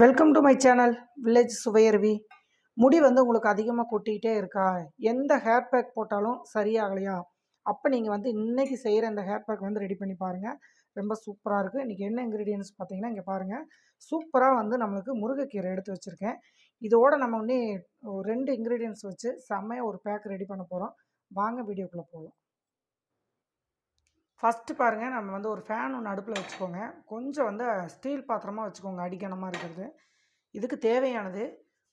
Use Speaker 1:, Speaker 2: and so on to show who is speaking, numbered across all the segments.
Speaker 1: Welcome to my channel village சுவையருவி முடி வந்து உங்களுக்கு அதிகமாக கொட்டிக்கிட்டே இருக்கா? எந்த ஹேர் பேக் போட்டாலும் சரியாகலையா? அப்போ நீங்கள் வந்து இன்னைக்கு செய்கிற இந்த ஹேர் பேக் வந்து ரெடி பண்ணி பாருங்கள் ரொம்ப சூப்பராக இருக்குது இன்றைக்கி என்ன இன்க்ரீடியன்ஸ் பார்த்தீங்கன்னா இங்கே பாருங்கள் சூப்பராக வந்து நம்மளுக்கு முருங்கைக்கீரை எடுத்து வச்சுருக்கேன். இதோட நம்ம வந்து ஒரு ரெண்டு இன்க்ரீடியன்ஸ் வச்சு செம்மையாக ஒரு பேக் ரெடி பண்ண போகிறோம் வாங்க வீடியோக்குள்ளே போகலாம் ஃபஸ்ட்டு பாருங்கள் நம்ம வந்து ஒரு ஃபேன் ஒன்று அடுப்பில் வச்சுக்கோங்க. கொஞ்சம் வந்து ஸ்டீல் பாத்திரமாக வச்சுக்கோங்க அடிக்கணமாக இருக்கிறது. இதுக்கு தேவையானது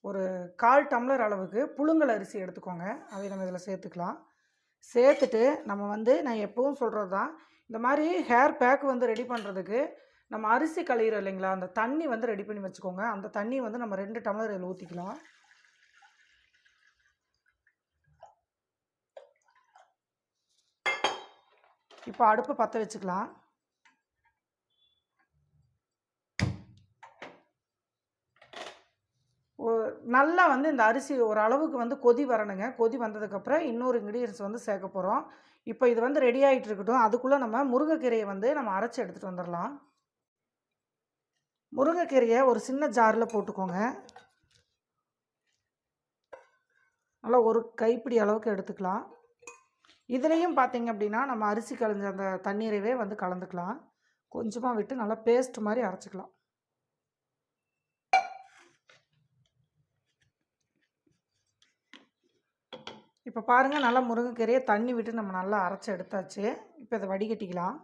Speaker 1: ஒரு கால் டம்ளர் அளவுக்கு புழுங்கல் அரிசி எடுத்துக்கோங்க. அதை நம்ம இதில் சேர்த்துக்கலாம். சேர்த்துட்டு நம்ம வந்து நான் எப்பவும் சொல்கிறது தான் இந்த மாதிரி ஹேர் பேக் வந்து ரெடி பண்ணுறதுக்கு நம்ம அரிசி களையிறோம் இல்லைங்களா? அந்த தண்ணி வந்து ரெடி பண்ணி வச்சுக்கோங்க. அந்த தண்ணி வந்து நம்ம ரெண்டு டம்ளர் இதில் ஊற்றிக்கலாம் இப்போ அடுப்பு பற்ற வச்சுக்கலாம். நல்லா வந்து இந்த அரிசி ஒரு அளவுக்கு வந்து கொதி வரணுங்க. கொதி வந்ததுக்கப்புறம் இன்னொரு இன்க்ரீடியன்ஸ் வந்து சேர்க்க போகிறோம் இப்போ இது வந்து ரெடி ஆகிட்டு இருக்கட்டும். அதுக்குள்ளே நம்ம முருங்கைக்கீரையை வந்து நம்ம அரைச்சி எடுத்துகிட்டு வந்துடலாம். முருங்கைக்கீரையை ஒரு சின்ன ஜாரில் போட்டுக்கோங்க. நல்லா ஒரு கைப்பிடி அளவுக்கு எடுத்துக்கலாம். இதுலேயும் பார்த்தீங்க அப்படின்னா நம்ம அரிசி கலைஞ்ச அந்த தண்ணீரைவே வந்து கலந்துக்கலாம். கொஞ்சமாக விட்டு நல்லா பேஸ்ட் மாதிரி அரைச்சிக்கலாம். இப்போ பாருங்கள் நல்லா முருங்கைக்கீரையை தண்ணி விட்டு நம்ம நல்லா அரைச்சி எடுத்தாச்சு. இப்போ இதை வடிகட்டிக்கலாம்.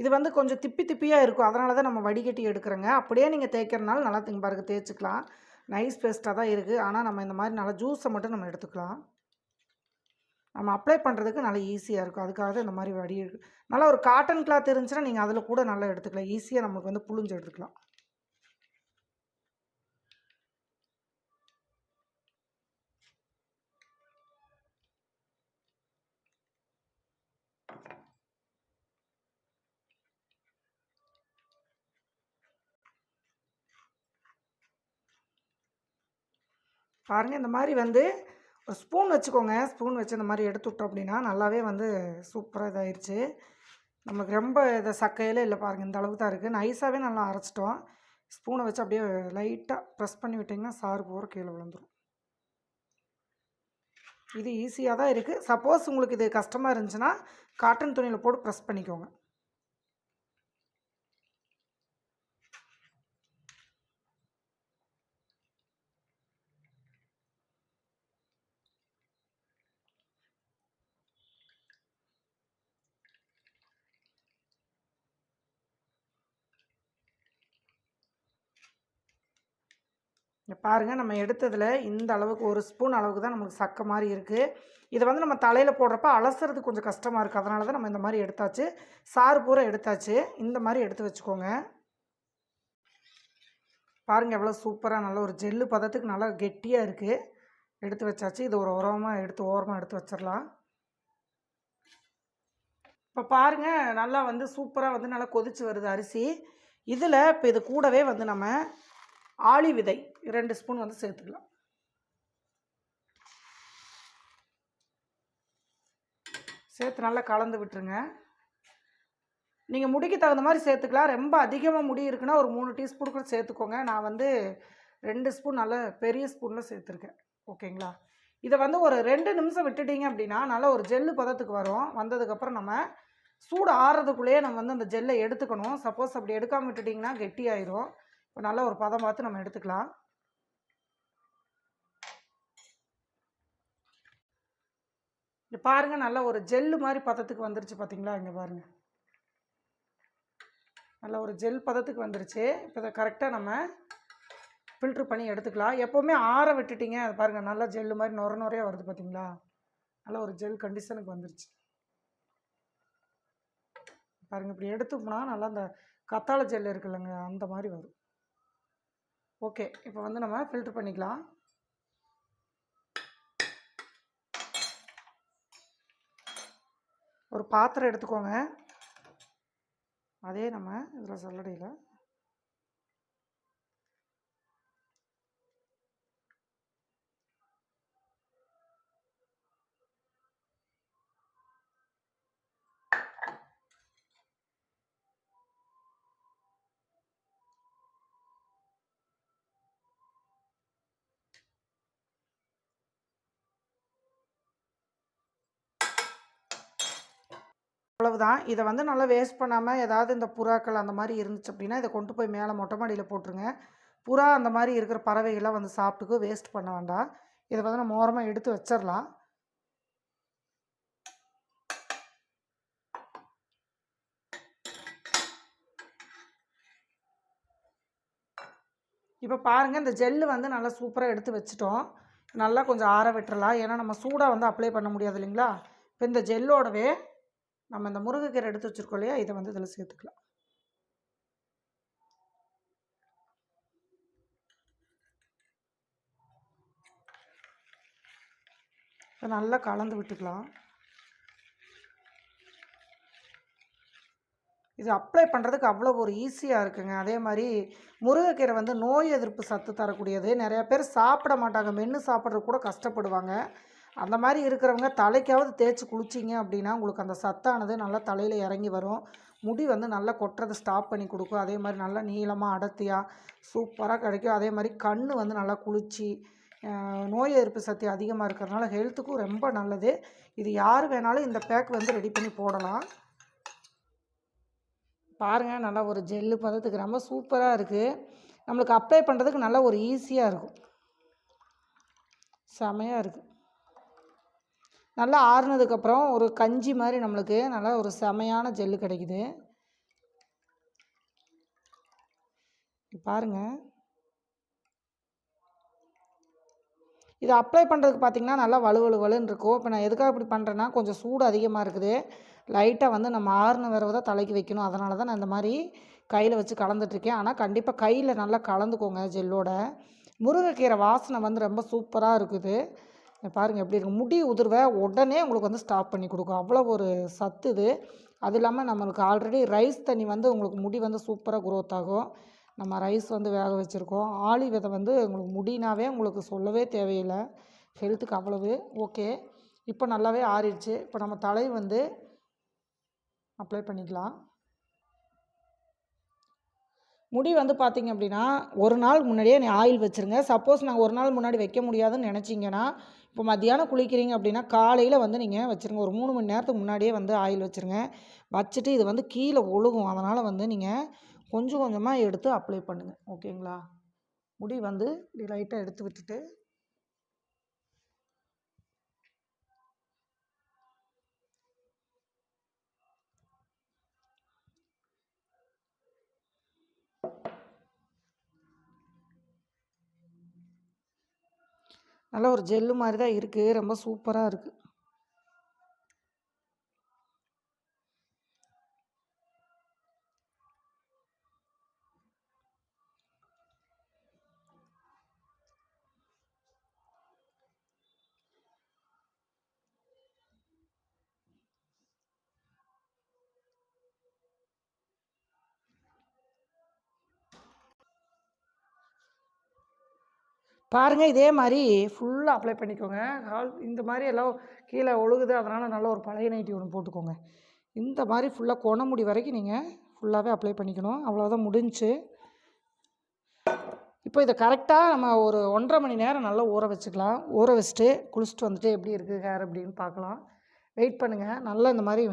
Speaker 1: இது வந்து கொஞ்சம் திப்பி திப்பியாக இருக்கும். அதனால தான் நம்ம வடிகட்டி எடுக்கிறோங்க. அப்படியே நீங்கள் தேய்க்கிறனால நல்லா திங்க பாருங்க. தேய்ச்சிக்கலாம். நைஸ் பேஸ்ட்டாக தான் இருக்குது ஆனால் நம்ம இந்த மாதிரி நல்லா ஜூஸை மட்டும் நம்ம எடுத்துக்கலாம். நம்ம அப்ளை பண்ணுறதுக்கு நல்லா ஈஸியாக இருக்கும். அதுக்காக தான் இந்த மாதிரி வடி நல்லா ஒரு காட்டன் கிளாத் இருந்துச்சுன்னா நீங்கள் அதில் கூட நல்லா எடுத்துக்கலாம். ஈஸியாக நமக்கு வந்து புழிஞ்சு எடுத்துக்கலாம். பாருங்கள் இந்த மாதிரி வந்து ஒரு ஸ்பூன் வச்சுக்கோங்க. ஸ்பூன் வச்சு இந்த மாதிரி எடுத்து விட்டோம் அப்படின்னா நல்லாவே வந்து சூப்பராக இதாகிடுச்சு நமக்கு ரொம்ப இதை சக்கையில இல்லை பாருங்கள் இந்த அளவுக்கு தான் இருக்குது நைஸாகவே நல்லா அரைச்சிட்டோம். ஸ்பூனை வச்சு அப்படியே லைட்டாக ப்ரெஸ் பண்ணி விட்டிங்கன்னா சாறு போகிற கீழே விழுந்துடும் இது ஈஸியாக தான் இருக்குது சப்போஸ் உங்களுக்கு இது கஷ்டமாக இருந்துச்சுன்னா காட்டன் துணியில் போட்டு ப்ரெஸ் பண்ணிக்கோங்க. பாருங்கள் நம்ம எடுத்ததில் இந்த அளவுக்கு ஒரு ஸ்பூன் அளவுக்கு தான் நமக்கு சக்கை மாதிரி இருக்குது இதை வந்து நம்ம தலையில் போடுறப்ப அலசுறது கொஞ்சம் கஷ்டமாக இருக்குது அதனால தான் நம்ம இந்த மாதிரி எடுத்தாச்சு. சாறு பூரா எடுத்தாச்சு. இந்த மாதிரி எடுத்து வச்சுக்கோங்க. பாருங்கள் எவ்வளோ சூப்பராக நல்ல ஒரு ஜெல்லு பதத்துக்கு நல்லா கெட்டியாக இருக்குது எடுத்து வச்சாச்சு. இது ஒரு உரமாக எடுத்து ஓரமாக எடுத்து வச்சிடலாம். இப்போ பாருங்கள் நல்லா வந்து சூப்பராக வந்து நல்லா கொதிச்சு வருது அரிசி. இதில் இப்போ இது கூடவே வந்து நம்ம ஆளி விதை. ரெண்டு ஸ்பூன் வந்து சேர்த்துக்கலாம். சேர்த்து நல்லா கலந்து விட்டுருங்க. நீங்கள் முடிக்கு தகுந்த மாதிரி சேர்த்துக்கலாம். ரொம்ப அதிகமாக முடி இருக்குன்னா ஒரு மூணு டீஸ்பூன் கூட சேர்த்துக்கோங்க. நான் வந்து ரெண்டு ஸ்பூன் நல்ல பெரிய ஸ்பூனில் சேர்த்துருக்கேன். ஓகேங்களா? இதை வந்து ஒரு ரெண்டு நிமிஷம் விட்டுட்டீங்க அப்படின்னா நல்லா ஒரு ஜெல்லு பதத்துக்கு வரும். வந்ததுக்கப்புறம் நம்ம சூடு ஆறுறதுக்குள்ளேயே நம்ம வந்து அந்த ஜெல்லை எடுத்துக்கணும். சப்போஸ் அப்படி எடுக்காமல் விட்டுட்டிங்கன்னா கெட்டியாயிரும். இப்போ நல்ல ஒரு பதம் பார்த்து நம்ம எடுத்துக்கலாம். இங்க பாருங்கள் நல்ல ஒரு ஜெல்லு மாதிரி பதத்துக்கு வந்துருச்சு பார்த்தீங்களா இங்கே பாருங்கள் நல்ல ஒரு ஜெல் பதத்துக்கு வந்துருச்சு. இப்போ இதை கரெக்டாக நம்ம ஃபில்ட்ரு பண்ணி எடுத்துக்கலாம். எப்போவுமே ஆற விட்டுட்டீங்க அது பாருங்கள் நல்லா ஜெல்லு மாதிரி நுர நுறையாக வருது பார்த்தீங்களா நல்ல ஒரு ஜெல் கண்டிஷனுக்கு வந்துருச்சு. பாருங்கள் இப்படி எடுத்தோம்னா நல்லா அந்த கத்தாழை ஜெல் இருக்குல்லங்க அந்த மாதிரி வரும். ஓகே இப்போ வந்து நம்ம ஃபில்ட்ரு பண்ணிக்கலாம். ஒரு பாத்திரம் எடுத்துக்கோங்க. அதே நம்ம இதில் சல்லடையில். அவ்வளவுதான். இதை வந்து நல்லா வேஸ்ட் பண்ணாமல் ஏதாவது இந்த புறாக்கள் அந்த மாதிரி இருந்துச்சு அப்படின்னா இதை கொண்டு போய் மேலே மொட்டை மாடியில் போட்டுருங்க. புறா அந்த மாதிரி இருக்கிற பறவைகள்லாம் வந்து சாப்பிட்டுக்கு வேஸ்ட் பண்ண வேண்டாம். இதை வந்து நம்ம ஓரமாக எடுத்து வச்சிடலாம் இப்போ பாருங்கள் இந்த ஜெல்லு வந்து நல்லா சூப்பராக எடுத்து வச்சுட்டோம். நல்லா கொஞ்சம் ஆற விட்டுறலாம். ஏன்னா நம்ம சூடாக வந்து அப்ளை பண்ண முடியாது இல்லைங்களா? இப்போ இந்த ஜெல்லோடவே நம்ம இந்த முருங்கைக்கீரை எடுத்து வச்சுருக்கோம் இல்லையா? இதை வந்து இதில் சேர்த்துக்கலாம். இதை நல்லா கலந்து விட்டுக்கலாம். இது அப்ளை பண்ணுறதுக்கு அவ்வளோ ஒரு ஈஸியாக இருக்குங்க. அதே மாதிரி முருங்கைக்கீரை வந்து நோய் எதிர்ப்பு சத்து தரக்கூடியது. நிறையா பேர் சாப்பிட மாட்டாங்க. மென்று சாப்பிட்றது கூட கஷ்டப்படுவாங்க. அந்த மாதிரி இருக்கிறவங்க தலைக்காவது தேய்ச்சி குளிச்சிங்க அப்படின்னா உங்களுக்கு அந்த சத்தானது நல்லா தலையில் இறங்கி வரும். முடி வந்து நல்லா கொட்டுறதை ஸ்டாப் பண்ணி கொடுக்கும். அதே மாதிரி நல்லா நீளமாக அடர்த்தியாக சூப்பராக கிடைக்கும். அதே மாதிரி கண் வந்து நல்லா குளிர்ச்சி நோய் எதிர்ப்பு சக்தி அதிகமாக இருக்கிறதுனால ஹெல்த்துக்கும் ரொம்ப நல்லது. இது யார் வேணாலும் இந்த பேக் வந்து ரெடி பண்ணி போடலாம். பாருங்கள் நல்லா ஒரு ஜெல்லு பதத்துக்கு ரொம்ப சூப்பராக இருக்குது நம்மளுக்கு அப்ளை பண்ணுறதுக்கு நல்லா ஒரு ஈஸியாக இருக்கும். செமையாக இருக்குது நல்லா ஆறுனதுக்கப்புறம் ஒரு கஞ்சி மாதிரி நம்மளுக்கு நல்லா ஒரு செமையான ஜெல்லு கிடைக்குது. பாருங்க. இது அப்ளை பண்ணுறதுக்கு பார்த்தீங்கன்னா நல்லா வலு வலுன்னு இருக்கும். இப்போ நான் எதுக்காக இப்படி பண்ணுறேன்னா கொஞ்சம் சூடு அதிகமாக இருக்குது. லைட்டாக வந்து நம்ம ஆறுன விரவை தான் தலைக்கு வைக்கணும். அதனால தான் நான் இந்த மாதிரி கையில் வச்சு கலந்துட்ருக்கேன் ஆனால் கண்டிப்பாக கையில் நல்லா கலந்துக்கோங்க ஜெல்லோட. முருங்கைக்கீரை வாசனை வந்து ரொம்ப சூப்பராக இருக்குது. பாருங்கள் எப்படி இருக்குது முடி உதிர்வை உடனே உங்களுக்கு வந்து ஸ்டாப் பண்ணி கொடுக்கும். அவ்வளோ ஒரு சத்து இது. அது இல்லாமல் நம்மளுக்கு ஆல்ரெடி ரைஸ் தண்ணி வந்து உங்களுக்கு முடி வந்து சூப்பராக குரோத் ஆகும். நம்ம ரைஸ் வந்து வேக வச்சுருக்கோம். ஆளி விதை வந்து உங்களுக்கு முடினாவே உங்களுக்கு சொல்லவே தேவையில்லை. ஹெல்த்துக்கு அவ்வளவு. ஓகே இப்போ நல்லாவே ஆறிடுச்சு. இப்போ நம்ம தலை வந்து அப்ளை பண்ணிக்கலாம். முடி வந்து பார்த்திங்க அப்படின்னா ஒரு நாள் முன்னாடியே நீ ஆயில் வச்சுருங்க. சப்போஸ் நாங்கள் ஒரு நாள் முன்னாடி வைக்க முடியாதுன்னு நினச்சிங்கன்னா இப்போ மத்தியானம் குளிக்கிறீங்க அப்படின்னா காலையில் வந்து நீங்கள் வச்சுருங்க. ஒரு மூணு மணி நேரத்துக்கு முன்னாடியே வந்து ஆயில் வச்சுருங்க. வச்சுட்டு இது வந்து கீழே ஒழுகும். அதனால் வந்து நீங்கள் கொஞ்சம் கொஞ்சமாக எடுத்து அப்ளை பண்ணுங்கள் ஓகேங்களா முடி வந்து இப்படி லைட்டாக எடுத்து விட்டுட்டு நல்ல ஒரு ஜெல்லு மாதிரி தான் இருக்குது ரொம்ப சூப்பராக இருக்குது பாருங்கள் இதே மாதிரி ஃபுல்லாக அப்ளை பண்ணிக்கோங்க. ஆல் இந்த மாதிரி எல்லாம் கீழே ஒழுகுது அதனால் நல்ல ஒரு பழைய நைட்டி ஒன்று போட்டுக்கோங்க. இந்த மாதிரி ஃபுல்லாக கொணமுடி வரைக்கும் நீங்கள் ஃபுல்லாகவே அப்ளை பண்ணிக்கணும். அவ்வளோதான் முடிஞ்சுச்சு இப்போ இதை கரெக்டாக நம்ம ஒரு ஒன்றரை மணி நேரம் நல்லா ஊற வச்சுக்கலாம். ஊற வச்சுட்டு குளிச்சுட்டு வந்துட்டு எப்படி இருக்குது ஹேர் அப்படின்னு பார்க்கலாம். வெயிட் பண்ணுங்கள் நல்லா இந்த மாதிரி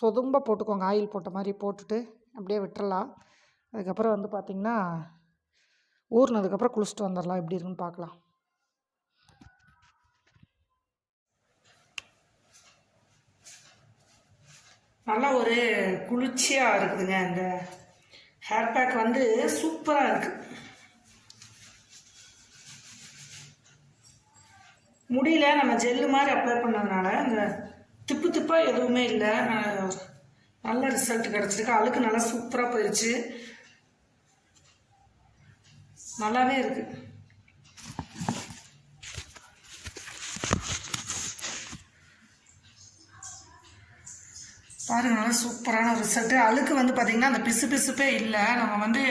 Speaker 1: சொதும்ப போட்டுக்கோங்க. ஆயில் போட்ட மாதிரி போட்டுட்டு அப்படியே விட்டுறலாம். அதுக்கப்புறம் வந்து பார்த்திங்கன்னா ஊறினதுக்கப்புறம் குளிச்சுட்டு வந்துடலாம் எப்படி இருக்குன்னு பார்க்கலாம். நல்லா ஒரு குளிர்ச்சியாக இருக்குதுங்க. இந்த ஹேர் பேக் வந்து சூப்பராக இருக்குது முடியல. நம்ம ஜெல்லு மாதிரி அப்ளை பண்ணதுனால இந்த திப்பு திப்பாக எதுவுமே இல்லை. நல்ல ரிசல்ட் கிடச்சிருக்கு. அழுக்கு நல்லா சூப்பராக போயிடுச்சு நல்லாவே இருக்கு. பாருங்க நல்லா சூப்பரான ரிசல்ட்டு அழுக்கு வந்து பார்த்திங்கன்னா அந்த பிசு பிசுப்பே இல்லை. நம்ம வந்து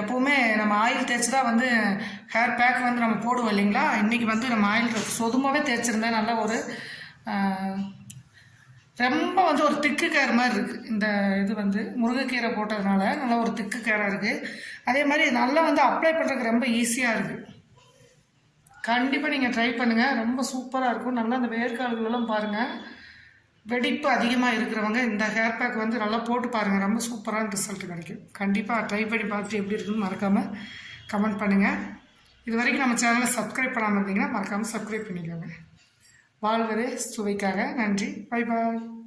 Speaker 1: எப்போவுமே நம்ம ஆயில் தேய்ச்சி தான் வந்து ஹேர் பேக் வந்து நம்ம போடுவோம் இல்லைங்களா? இன்றைக்கி வந்து நம்ம ஆயில் சொதுமாகவே தேய்ச்சிருந்தேன் நல்ல ஒரு ரொம்ப வந்து ஒரு திக்கு கேர் மாதிரி இருக்குது இந்த இது வந்து முருங்கைக்கீரை போட்டதுனால நல்லா ஒரு திக்கு கேராக இருக்குது அதே மாதிரி நல்லா வந்து அப்ளை பண்ணுறதுக்கு ரொம்ப ஈஸியாக இருக்குது கண்டிப்பாக நீங்கள் ட்ரை பண்ணுங்கள் ரொம்ப சூப்பராக இருக்கும். நல்லா அந்த வேர்க்கால்களெல்லாம் பாருங்கள் வெடிப்பு அதிகமாக இருக்கிறவங்க இந்த ஹேர் பேக் வந்து நல்லா போட்டு பாருங்கள் ரொம்ப சூப்பரான ரிசல்ட் கிடைக்கும். கண்டிப்பாக ட்ரை பண்ணி பார்த்துட்டு எப்படி இருக்குன்னு மறக்காமல் கமெண்ட் பண்ணுங்கள் இது வரைக்கும் நம்ம சேனலை சப்ஸ்கிரைப் பண்ணாமல் இருந்தீங்கன்னா மறக்காமல் சப்ஸ்கிரைப் பண்ணிக்கோங்க. வாழ்வதே சுவைக்காக. நன்றி. Bye bye